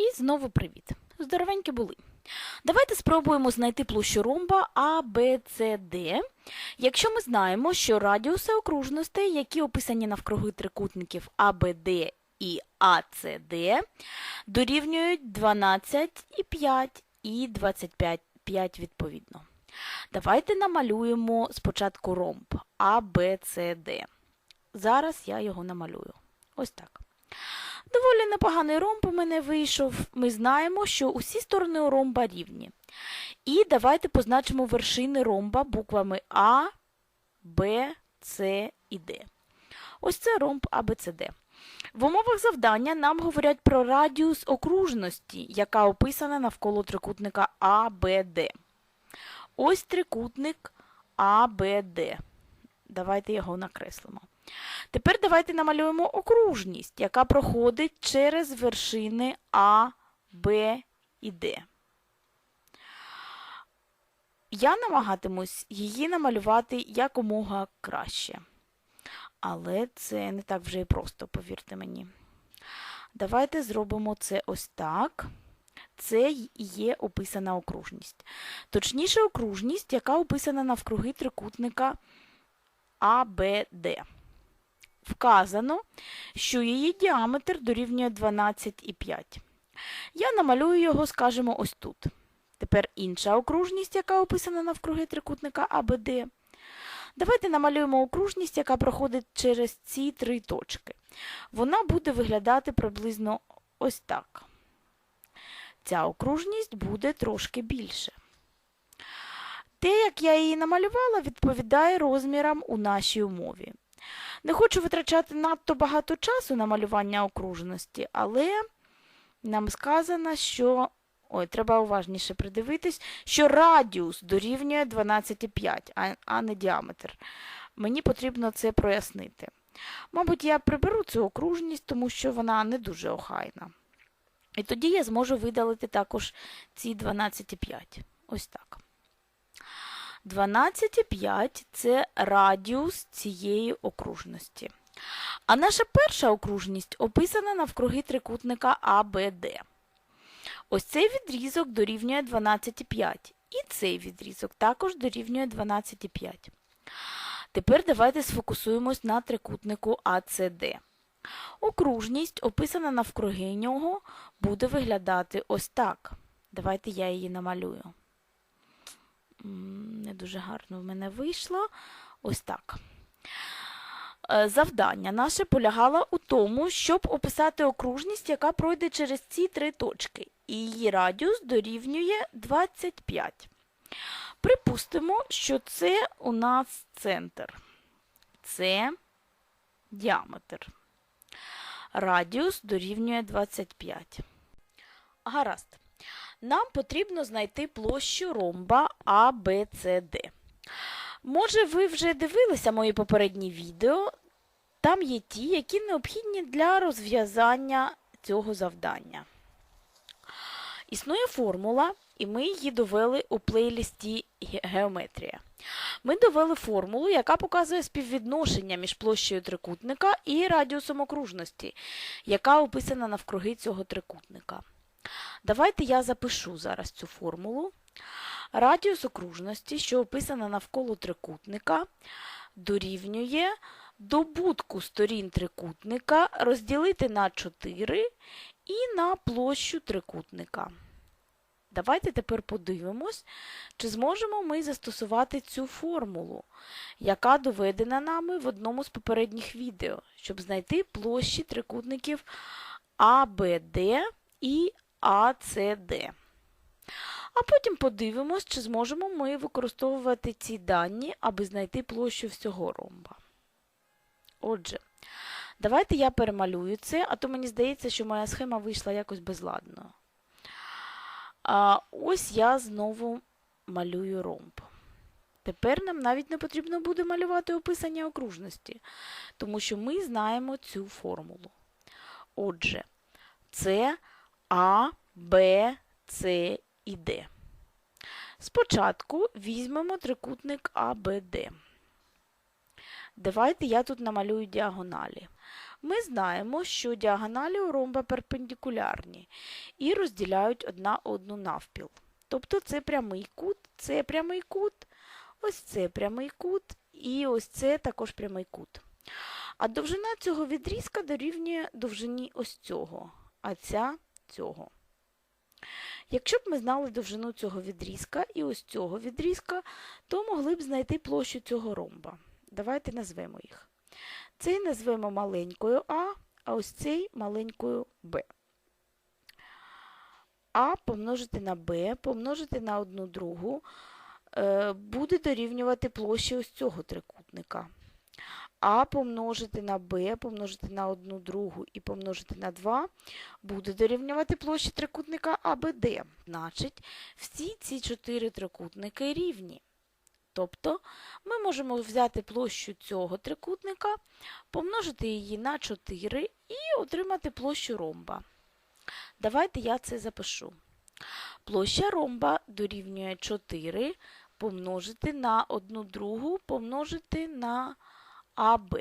І знову привіт. Здоровенькі були. Давайте спробуємо знайти площу ромба А, Б, С, Д. Якщо ми знаємо, що радіуси окружностей, які описані навкруги трикутників А, Б, Д і АЦ, Д, дорівнюють 12 і 5 і 25 5 відповідно. Давайте намалюємо спочатку ромб А, Б, С, Д. Зараз я його намалюю. Ось так. Доволі непоганий ромб у мене вийшов. Ми знаємо, що усі сторони у ромба рівні. І давайте позначимо вершини ромба буквами А, Б, С і Д. Ось це ромб АБЦД. В умовах завдання нам говорять про радіус окружності, яка описана навколо трикутника АБД. Ось трикутник АБД. Давайте його накреслимо. Тепер давайте намалюємо окружність, яка проходить через вершини А, Б і Д. Я намагатимусь її намалювати якомога краще. Але це не так вже і просто, повірте мені. Давайте зробимо це ось так. Це і є описана окружність. Точніше, окружність, яка описана навкруги трикутника АБД. Вказано, що її діаметр дорівнює 12,5. Я намалюю його, скажімо, ось тут. Тепер інша окружність, яка описана навкруги трикутника АБД. Давайте намалюємо окружність, яка проходить через ці три точки. Вона буде виглядати приблизно ось так. Ця окружність буде трошки більше. Те, як я її намалювала, відповідає розмірам у нашій умові. Не хочу витрачати надто багато часу на малювання окружності, але нам сказано, що. Ой, треба уважніше придивитись, що радіус дорівнює 12,5, а, не діаметр. Мені потрібно це прояснити. Мабуть, я приберу цю окружність, тому що вона не дуже охайна. І тоді я зможу видалити також ці 12,5. Ось так. 12,5 це радіус цієї окружності. А наша перша окружність описана навкруги трикутника АБД. Ось цей відрізок дорівнює 12,5. І цей відрізок також дорівнює 12,5. Тепер давайте сфокусуємось на трикутнику АЦД. Окружність, описана навкруги нього, буде виглядати ось так. Давайте я її намалюю. Дуже гарно в мене вийшло. Ось так. Е, Завдання наше полягало у тому, щоб описати окружність, яка пройде через ці три точки. І її радіус дорівнює 25. Припустимо, що це у нас центр. Це діаметр. Радіус дорівнює 25. Гаразд. Нам потрібно знайти площу ромба ABCD. Може, ви вже дивилися мої попередні відео. Там є ті, які необхідні для розв'язання цього завдання. Існує формула, і ми її довели у плейлісті Геометрія. Ми довели формулу, яка показує співвідношення між площею трикутника і радіусом окружності, яка описана навкруги цього трикутника. Давайте я запишу зараз цю формулу. Радіус окружності, що описана навколо трикутника, дорівнює добутку сторін трикутника розділити на 4 і на площу трикутника. Давайте тепер подивимось, чи зможемо ми застосувати цю формулу, яка доведена нами в одному з попередніх відео, щоб знайти площі трикутників АБД і АЦД. А потім подивимось, чи зможемо ми використовувати ці дані, аби знайти площу всього ромба. Отже, давайте я перемалюю це, а то мені здається, що моя схема вийшла якось безладно. А Ось я знову малюю ромб. Тепер нам навіть не потрібно буде малювати описання окружності, тому що ми знаємо цю формулу. Отже, це А, Б, С і Д. Спочатку візьмемо трикутник АБД. Давайте я тут намалюю діагоналі. Ми знаємо, що діагоналі у ромба перпендикулярні і розділяють одна одну навпіл. Тобто це прямий кут, це прямий кут, ось це прямий кут і ось це також прямий кут. А довжина цього відрізка дорівнює довжині ось цього, а ця цього. Якщо б ми знали довжину цього відрізка і ось цього відрізка, то могли б знайти площу цього ромба. Давайте назвемо їх. Цей назвемо маленькою А, а ось цей маленькою Б. А помножити на Б, помножити на одну другу, е, буде дорівнювати площі ось цього трикутника. А помножити на b, помножити на одну другу і помножити на 2 буде дорівнювати площі трикутника АБД. Значить, всі ці чотири трикутники рівні. Тобто ми можемо взяти площу цього трикутника, помножити її на 4 і отримати площу ромба. Давайте я це запишу. Площа ромба дорівнює 4 помножити на одну другу, помножити на АБ.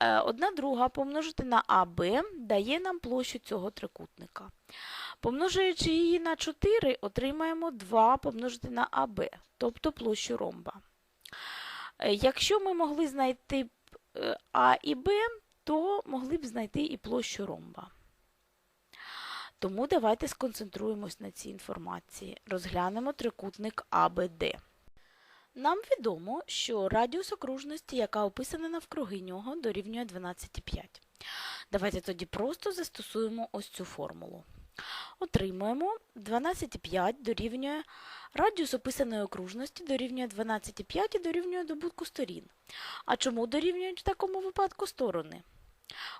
Е, Одна друга помножити на АБ дає нам площу цього трикутника. Помножуючи її на 4, отримаємо 2 помножити на АБ, тобто площу ромба. Е, Якщо ми могли знайти е, А і Б, то могли б знайти і площу ромба. Тому давайте сконцентруємось на цій інформації. Розглянемо трикутник АБД. Нам відомо, що радіус окружності, яка описана навкруги нього, дорівнює 12,5. Давайте тоді просто застосуємо ось цю формулу. Отримуємо 12,5 дорівнює радіус описаної окружності дорівнює 12,5 і дорівнює добутку сторін. А чому дорівнюють в такому випадку сторони?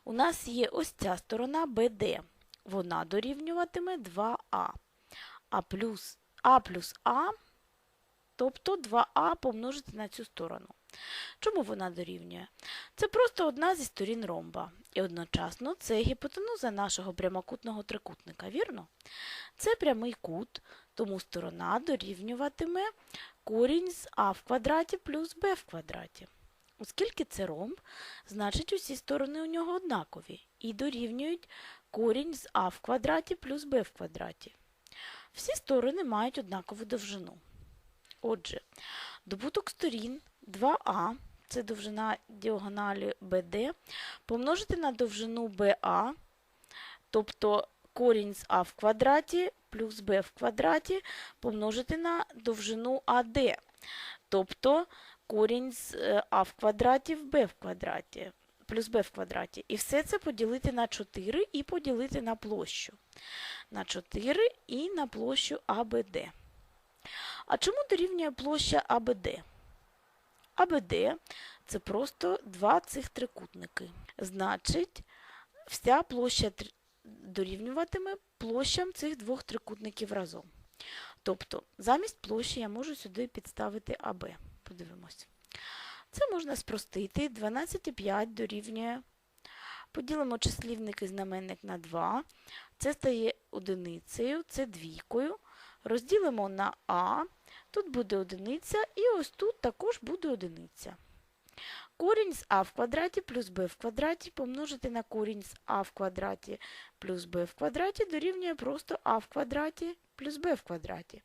У нас є ось ця сторона BD. Вона дорівнюватиме 2А. А плюс А плюс А тобто 2а помножити на цю сторону. Чому вона дорівнює? Це просто одна зі сторін ромба. І одночасно це гіпотенуза нашого прямокутного трикутника, вірно? Це прямий кут, тому сторона дорівнюватиме корінь з а в квадраті плюс b в квадраті. Оскільки це ромб, значить усі сторони у нього однакові і дорівнюють корінь з а в квадраті плюс b в квадраті. Всі сторони мають однакову довжину. Отже, добуток сторін 2а, це довжина діагоналі BD, помножити на довжину BA, тобто корінь з а в квадраті плюс b в квадраті, помножити на довжину AD, тобто корінь з е, а в квадраті в b в квадраті, плюс b в квадраті. І все це поділити на 4 і поділити на площу. На 4 і на площу ABD. А чому дорівнює площа АБД? АБД це просто два цих трикутники. Значить, вся площа дорівнюватиме площам цих двох трикутників разом. Тобто, замість площі я можу сюди підставити АБ. Подивимось. Це можна спростити. 12,5 дорівнює. Поділимо числівник і знаменник на 2. Це стає одиницею, це двійкою. Розділимо на А, тут буде одиниця, і ось тут також буде одиниця. Корінь з а в квадраті плюс b в квадраті помножити на корінь з а в квадраті плюс b в квадраті дорівнює просто а в квадраті плюс b в квадраті.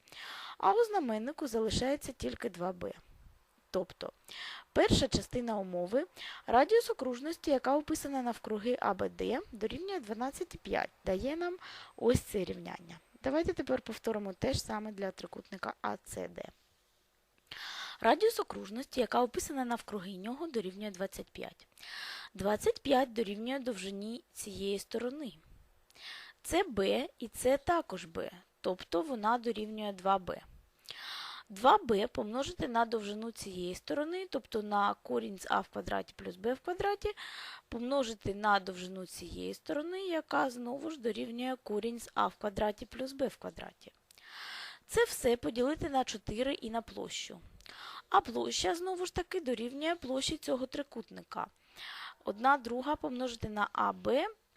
А у знаменнику залишається тільки 2b. Тобто, перша частина умови радіус окружності, яка описана навкруги АБД, дорівнює 12,5, дає нам ось це рівняння. Давайте тепер повторимо те ж саме для трикутника АЦД. Радіус окружності, яка описана навкруги нього, дорівнює 25. 25 дорівнює довжині цієї сторони. Це b і це також b, тобто вона дорівнює 2b. 2b помножити на довжину цієї сторони, тобто на корінь з а в квадраті плюс b в квадраті, помножити на довжину цієї сторони, яка знову ж дорівнює корінь з а в квадраті плюс b в квадраті. Це все поділити на 4 і на площу. А площа, знову ж таки, дорівнює площі цього трикутника. Одна друга помножити на АБ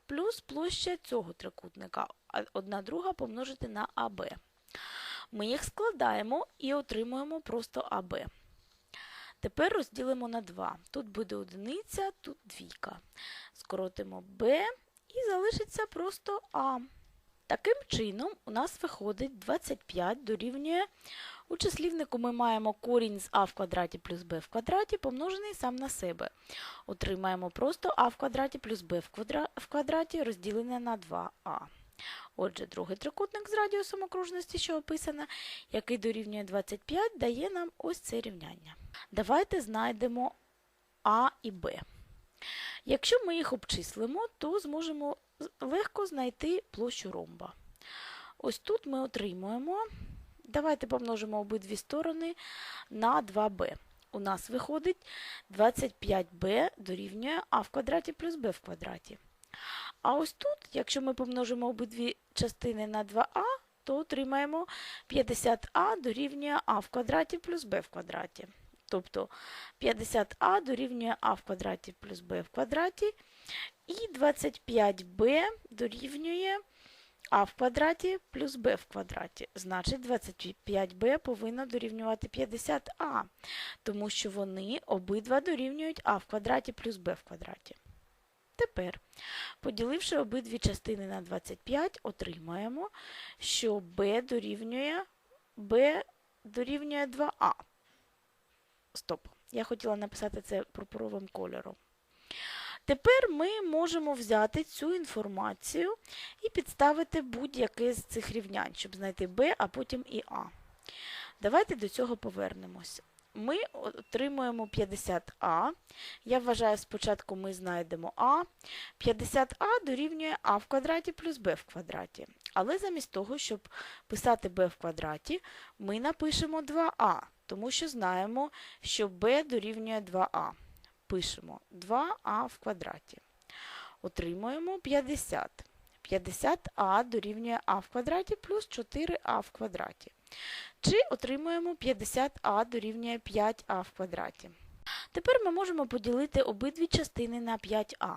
плюс площа цього трикутника. Одна друга помножити на АБ. Ми їх складаємо і отримуємо просто АБ. Тепер розділимо на 2. Тут буде одиниця, тут двійка. Скоротимо b і залишиться просто а. Таким чином, у нас виходить 25 дорівнює. У числівнику ми маємо корінь з а в квадраті плюс b в квадраті, помножений сам на себе. Отримаємо просто а в квадраті плюс b в квадраті розділене на 2а. Отже, другий трикутник з радіусом окружності, що описано, який дорівнює 25, дає нам ось це рівняння. Давайте знайдемо а і б. Якщо ми їх обчислимо, то зможемо легко знайти площу ромба. Ось тут ми отримуємо. Давайте помножимо обидві сторони на 2b. У нас виходить 25b дорівнює а в квадраті плюс b в квадраті. А ось тут, якщо ми помножимо обидві частини на 2а, то отримаємо 50а дорівнює а в квадраті плюс b в квадраті. Тобто 50а дорівнює а в квадраті плюс b в квадраті. І 25b дорівнює а в квадраті плюс b в квадраті. Значить, 25b повинно дорівнювати 50а, тому що вони обидва дорівнюють а в квадраті плюс b в квадраті. Тепер, поділивши обидві частини на 25, отримаємо, що b дорівнює b дорівнює 2а. Стоп. Я хотіла написати це пурпуровим кольором. Тепер ми можемо взяти цю інформацію і підставити будь-яке з цих рівнянь, щоб знайти b, а потім і а. Давайте до цього повернемось. Ми отримуємо 50а. Я вважаю, спочатку ми знайдемо а. 50а дорівнює а в квадраті плюс b в квадраті. Але замість того, щоб писати b в квадраті, ми напишемо 2а, тому що знаємо, що b дорівнює 2а. Пишемо 2а в квадраті. Отримуємо 50. 50а дорівнює а в квадраті плюс 4а в квадраті. Чи отримуємо 50а дорівнює 5а в квадраті. Тепер ми можемо поділити обидві частини на 5а.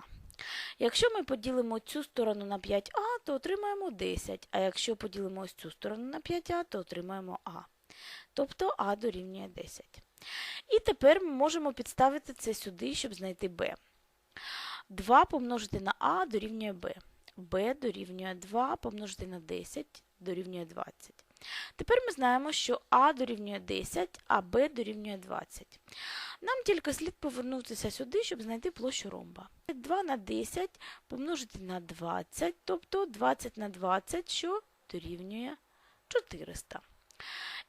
Якщо ми поділимо цю сторону на 5а, то отримаємо 10, а якщо поділимо ось цю сторону на 5а, то отримаємо а. Тобто а дорівнює 10. І тепер ми можемо підставити це сюди, щоб знайти b. 2 помножити на а дорівнює b. b дорівнює 2 помножити на 10 дорівнює 20. Тепер ми знаємо, що а дорівнює 10, а b дорівнює 20. Нам тільки слід повернутися сюди, щоб знайти площу ромба. 2 на 10 помножити на 20, тобто 20 на 20, що дорівнює 400.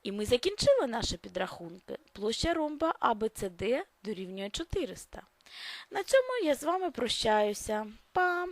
І ми закінчили наші підрахунки. Площа ромба ABCD дорівнює 400. На цьому я з вами прощаюся. Па!